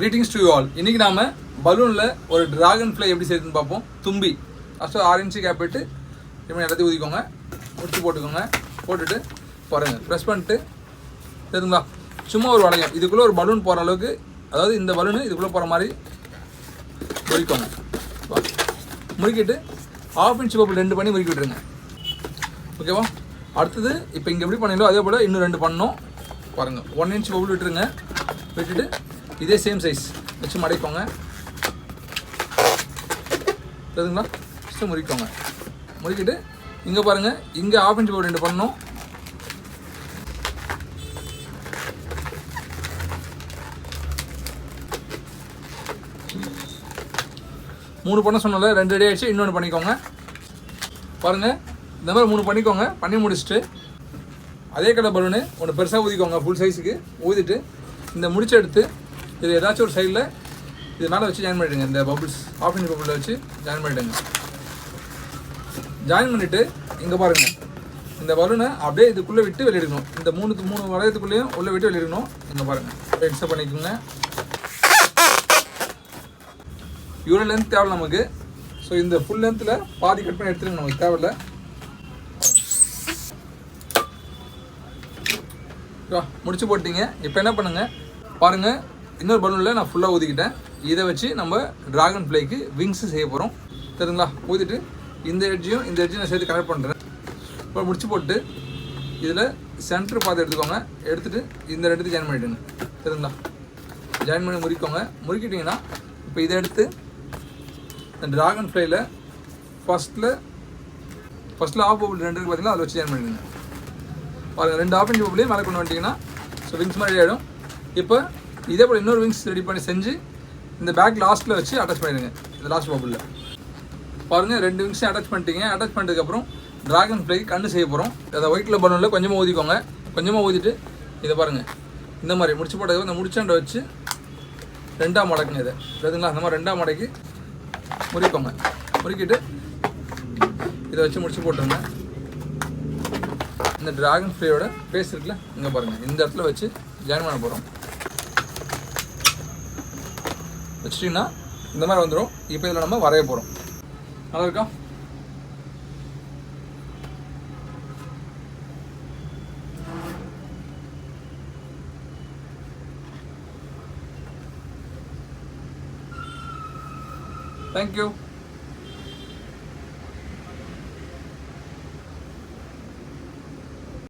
Greetings to you all இன்னைக்கு நாம் பலூனில் ஒரு ட்ராகன் ஃப்ளை எப்படி செய்யுதுன்னு பார்ப்போம். தும்பி. ஃபஸ்ட்டு ஆறு கேப் விட்டு இப்படி எல்லாத்தையும் ஊதிக்கோங்க. முடிச்சு போட்டுக்கோங்க. போட்டுட்டு பாருங்க. ப்ரெஸ் பண்ணிட்டு தெரியுங்களா? சும்மா ஒரு வளையம். இதுக்குள்ளே ஒரு பலூன் போகிற அளவுக்கு அதாவது இந்த பலூனு இதுக்குள்ளே போகிற மாதிரி முறிக்கோங்க. வா. முறுக்கிட்டு ஆஃப் இன்ச் பப்பிள் ரெண்டு பண்ணி முறுக்கி விட்டுருங்க. ஓகேவா அடுத்தது இப்போ இங்கே எப்படி பண்ணீங்களோ அதே போல் இன்னும் ரெண்டு பண்ணோம் பாருங்கள் ஒன் இன்ச் பவுல் விட்டுருங்க. விட்டுட்டு இதே சேம் சைஸ் வச்சு மடைப்போங்க. தெரியுதுங்களா? ஃபஸ்ட்டு முறிக்கோங்க முறிக்கிட்டு இங்கே பாருங்கள் இங்கே ஆஃப் இன்ச் பவுல் ரெண்டு பண்ணணும். மூணு பண்ண சொன்னல ரெண்டு ரெடி ஆயிடுச்சு இன்னொன்று பண்ணிக்கோங்க. பாருங்கள் இந்த மாதிரி மூணு பண்ணிக்கோங்க. பண்ணி முடிச்சுட்டு அதே கடை பலூனு ஒன்று பெருசாக ஊதிக்கோங்க ஃபுல் சைஸுக்கு ஊதிட்டு இந்த முடிச்ச எடுத்து இது ஏதாச்சும் ஒரு சைடில் இது மேலே வச்சு ஜாயின் பண்ணிவிடுங்க இந்த பபுள்ஸ் ஆஃப் இன் பபுளில் வச்சு ஜாயின் பண்ணிவிடுங்க ஜாயின் பண்ணிவிட்டு இங்கே பாருங்கள் இந்த பலூனை அப்படியே இதுக்குள்ளே விட்டு வெளியிடணும். இந்த மூணு மூணு வளையத்துக்குள்ளேயும் உள்ளே விட்டு வெளியிடணும். இங்கே பாருங்கள் எக்ஸ்ட்ரா பண்ணிக்கோங்க. இவ்வளோ லென்த் தேவை நமக்கு? ஸோ இந்த ஃபுல் லென்த்தில் பாதி கட் பண்ணி எடுத்துருங்க. நமக்கு தேவையில்ல. முடிச்சு போட்டீங்க. இப்போ என்ன பண்ணுங்கள் பாருங்கள் இன்னொரு பலூனில் நான் ஃபுல்லாக ஊதிக்கிட்டேன். இதை வச்சு நம்ம டிராகன் ஃப்ளைக்கு விங்ஸ் செய்ய போகிறோம் தெரியுங்களா? ஊதிட்டு இந்த எட்ஜையும் இந்த எட்ஜையும் நான் சேர்த்து கனெக்ட் பண்ணுறேன் இப்போ முடிச்சு போட்டு இதில் சென்டர் பார்த்து எடுத்துக்கோங்க. எடுத்துகிட்டு இந்த ரெண்டுத்தையும் ஜாயின் பண்ணிவிடுங்க தெரியுங்களா? ஜாயின் பண்ணி முறிக்கோங்க. முறுக்கிட்டிங்கன்னா இப்போ இதை எடுத்து இந்த டிராகன் ஃப்ளைல ஃபஸ்ட்டில் ஃபஸ்ட்டில் ஆஃப் பபுள் ரெண்டு பார்த்தீங்கன்னா அதில் வச்சு ஜாயின் பண்ணிடுங்க. பாருங்கள் ரெண்டு ஆஃப் இன்ச் பபுளையும் மேலே கொண்டு வந்துட்டிங்கன்னா ஸோ விங்ஸ் மாதிரி ஆகிடும் இப்போ இதே போல் இன்னொரு விங்ஸ் ரெடி பண்ணி செஞ்சு இந்த பேக் லாஸ்ட்டில் வச்சு அட்டாச் பண்ணிடுங்க. இந்த லாஸ்ட் பபுளில் பாருங்கள் ரெண்டு விங்ஸையும் அட்டாச் பண்ணிட்டீங்க. அட்டாச் பண்ணதுக்கப்புறம் டிராகன் ஃப்ளைக்கு கண்ணு செய்ய போகிறோம் அதை ஒயிட்டில் பலூனில் கொஞ்சமாக ஊதிக்கோங்க. கொஞ்சமாக ஊதிட்டு இதை பாருங்கள் இந்த மாதிரி முடிச்சு போட்டதுக்கு இந்த முடிச்சாண்டை வச்சு ரெண்டாம் மடக்குங்க இதை. சரிங்களா? அந்த மாதிரி ரெண்டாம் மடக்கி முறிக்கோங்க. முறுக்கிட்டு இதை வச்சு முடிச்சு போட்டுருங்க. இந்த ட்ராகன் ஃப்ளையோட பேஸ்ட் இருக்குல்ல இங்கே பாருங்கள் இந்த இடத்துல வச்சு ஜாயின் பண்ண போகிறோம் வச்சிட்டிங்கன்னா இந்த மாதிரி வந்துடும் இப்போ இதில் நம்ம வரைய போகிறோம் நல்லா இருக்கா? தேங்க்யூ